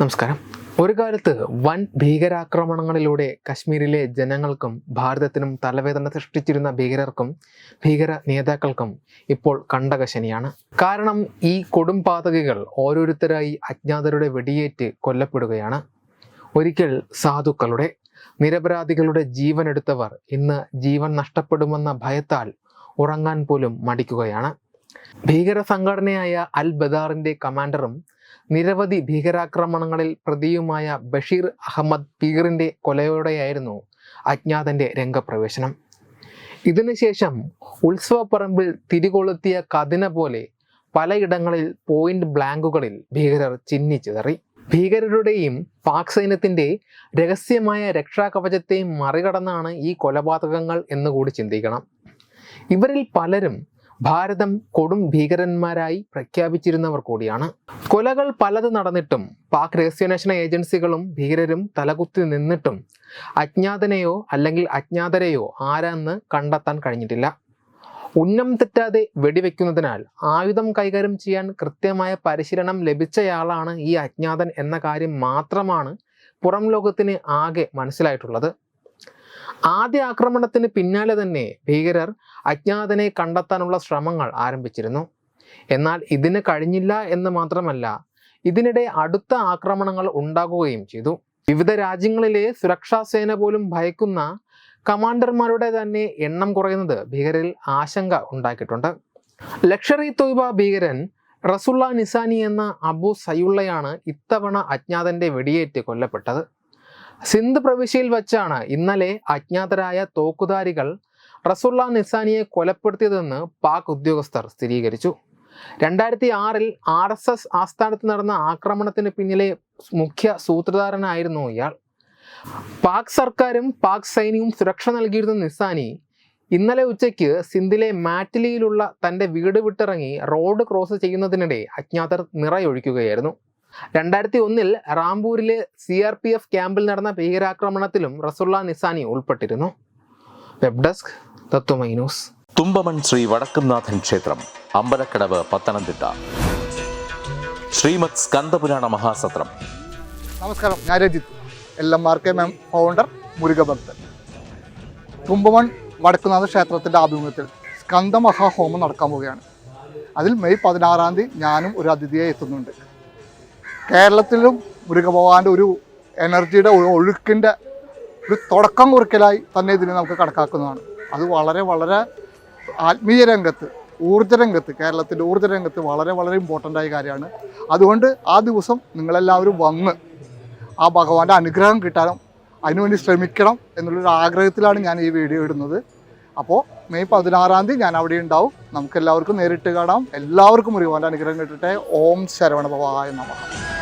നമസ്കാരം. ഒരു കാലത്ത് വൻ ഭീകരാക്രമണങ്ങളിലൂടെ കശ്മീരിലെ ജനങ്ങൾക്കും ഭാരതത്തിനും തലവേദന സൃഷ്ടിച്ചിരുന്ന ഭീകരർക്കും ഭീകര നേതാക്കൾക്കും ഇപ്പോൾ കണ്ടകശനിയാണ് കാരണം ഈ കൊടുംപാതകികൾ ഓരോരുത്തരായി അജ്ഞാതരുടെ വെടിയേറ്റ് കൊല്ലപ്പെടുകയാണ്. ഒരിക്കൽ സാധുക്കളുടെ നിരപരാധികളുടെ ജീവൻ എടുത്തവർ ഇന്ന് ജീവൻ നഷ്ടപ്പെടുമെന്ന ഭയത്താൽ ഉറങ്ങാൻ പോലും മടിക്കുകയാണ്. ഭീകര സംഘടനയായ അൽ ബദാറിന്റെ കമാൻഡറും നിരവധി ഭീകരാക്രമണങ്ങളിൽ പ്രതിയുമായ ബഷീർ അഹമ്മദ് പീറിന്റെ കൊലയോടെയായിരുന്നു അജ്ഞാതന്റെ രംഗപ്രവേശനം. ഇതിനുശേഷം ഉത്സവപ്പറമ്പിൽ തിരികൊളുത്തിയ കതിന പോലെ പലയിടങ്ങളിൽ പോയിന്റ് ബ്ലാങ്കുകളിൽ ഭീകരർ ചിന്നിച്ചിതറി ഭീകരരുടെയും പാക് സൈന്യത്തിന്റെ രഹസ്യമായ രക്ഷാകവചത്തെയും മറികടന്നാണ് ഈ കൊലപാതകങ്ങൾ എന്നുകൂടി ചിന്തിക്കണം. ഇവരിൽ പലരും ഭാരതം കൊടും ഭീകരന്മാരായി പ്രഖ്യാപിച്ചിരുന്നവർ കൂടിയാണ്. കൊലകൾ പലത് നടന്നിട്ടും പാക് രഹസ്യാന്വേഷണ ഏജൻസികളും ഭീകരരും തലകുത്തി നിന്നിട്ടും അജ്ഞാതനെയോ അല്ലെങ്കിൽ അജ്ഞാതരെയോ ആരാന്ന് കണ്ടെത്താൻ കഴിഞ്ഞിട്ടില്ല. ഉന്നം തെറ്റാതെ വെടിവെക്കുന്നതിനാൽ ആയുധം കൈകാര്യം ചെയ്യാൻ കൃത്യമായ പരിശീലനം ലഭിച്ചയാളാണ് ഈ അജ്ഞാതൻ എന്ന കാര്യം മാത്രമാണ് പുറം ലോകത്തിന് ആകെ മനസ്സിലായിട്ടുള്ളത്. ആദ്യ ആക്രമണത്തിന് പിന്നാലെ തന്നെ ഭീകരർ അജ്ഞാതനെ കണ്ടെത്താനുള്ള ശ്രമങ്ങൾ ആരംഭിച്ചിരുന്നു. എന്നാൽ ഇതിന് കഴിഞ്ഞില്ല എന്ന് മാത്രമല്ല ഇതിനിടെ അടുത്ത ആക്രമണങ്ങൾ ഉണ്ടാകുകയും ചെയ്തു. വിവിധ രാജ്യങ്ങളിലെ സുരക്ഷാ സേന പോലും ഭയക്കുന്ന കമാൻഡർമാരുടെ തന്നെ എണ്ണം കുറയുന്നത് ഭീകരരിൽ ആശങ്ക ഉണ്ടാക്കിയിട്ടുണ്ട്. ലക്ഷറി തൊയ്ബ ഭീകരൻ റസുള്ള നിസാനി എന്ന അബു സയുള്ളയാണ് ഇത്തവണ അജ്ഞാതന്റെ വെടിയേറ്റ് കൊല്ലപ്പെട്ടത്. സിന്ധ് പ്രവിശ്യയിൽ വച്ചാണ് ഇന്നലെ അജ്ഞാതരായ തോക്കുധാരികൾ റസുള്ള നിസാനിയെ കൊലപ്പെടുത്തിയതെന്ന് പാക് ഉദ്യോഗസ്ഥർ സ്ഥിരീകരിച്ചു. രണ്ടായിരത്തി ആറിൽ ആർ എസ് എസ് ആസ്ഥാനത്ത് നടന്ന ആക്രമണത്തിന് പിന്നിലെ മുഖ്യ സൂത്രധാരനായിരുന്നു ഇയാൾ. പാക് സർക്കാരും പാക് സൈന്യവും സുരക്ഷ നൽകിയിരുന്ന നിസാനി ഇന്നലെ ഉച്ചയ്ക്ക് സിന്ധിലെ മാറ്റിലിയിലുള്ള തന്റെ വീട് വിട്ടിറങ്ങി റോഡ് ക്രോസ് ചെയ്യുന്നതിനിടെ അജ്ഞാതർ നിറയൊഴിക്കുകയായിരുന്നു. രണ്ടായിരത്തി ഒന്നിൽ റാംപൂരിലെ സി ആർ പി എഫ് ക്യാമ്പിൽ നടന്ന ഭീകരാക്രമണത്തിലും റസുള്ള നിസാനി ഉൾപ്പെട്ടിരുന്നു. Web desk Tatvamayi news. Thumpamon Sree Vadakkumnathan ക്ഷേത്രം അമ്പലക്കടവ് പത്തനംതിട്ട. ശ്രീമത് സ്കന്ദപുരാണ മഹാസത്രം. നമസ്കാരം ഞാൻ Rajith. L M R K M founder മുരുകഭക്തൻ. Thumpamon Vadakkunatha ക്ഷേത്രത്തിന്റെ ആഭിമുഖ്യത്തിൽ സ്കന്ദമഹാഹോമം നടക്കാൻ പോവുകയാണ്. അതിൽ മെയ് പതിനാറാം തീയതി ഞാനും ഒരു അതിഥിയായി എത്തുന്നുണ്ട്. കേരളത്തിലും മുരുകഭഗവാന്റെ ഒരു എനർജിയുടെ ഒരു ഒഴുക്കിന്റെ ഒരു തുടക്കം കുറിക്കലായി തന്നെ ഇതിനെ നമുക്ക് കണക്കാക്കുന്നതാണ്. അത് വളരെ വളരെ ആത്മീയ രംഗത്ത് ഊർജ രംഗത്ത് കേരളത്തിന്റെ ഊർജ രംഗത്ത് വളരെ വളരെ ഇമ്പോർട്ടന്റ് ആയ കാര്യമാണ്. അതുകൊണ്ട് ആ ദിവസം നിങ്ങളെല്ലാവരും വന്ന് ആ ഭഗവാന്റെ അനുഗ്രഹം കിട്ടാനും അതിനുവേണ്ടി ശ്രമിക്കണം എന്നുള്ളൊരു ആഗ്രഹത്തിലാണ് ഞാൻ ഈ വീഡിയോ ഇടുന്നത്. അപ്പോൾ മെയ് പതിനാറാം തീയതി ഞാൻ അവിടെ ഉണ്ടാവും. നമുക്ക് എല്ലാവർക്കും നേരിട്ട് കാണാം. എല്ലാവർക്കും മുരുകവാന്റെ അനുഗ്രഹം കിട്ടട്ടെ. ഓം ശരവണ ഭവായ നമഃ.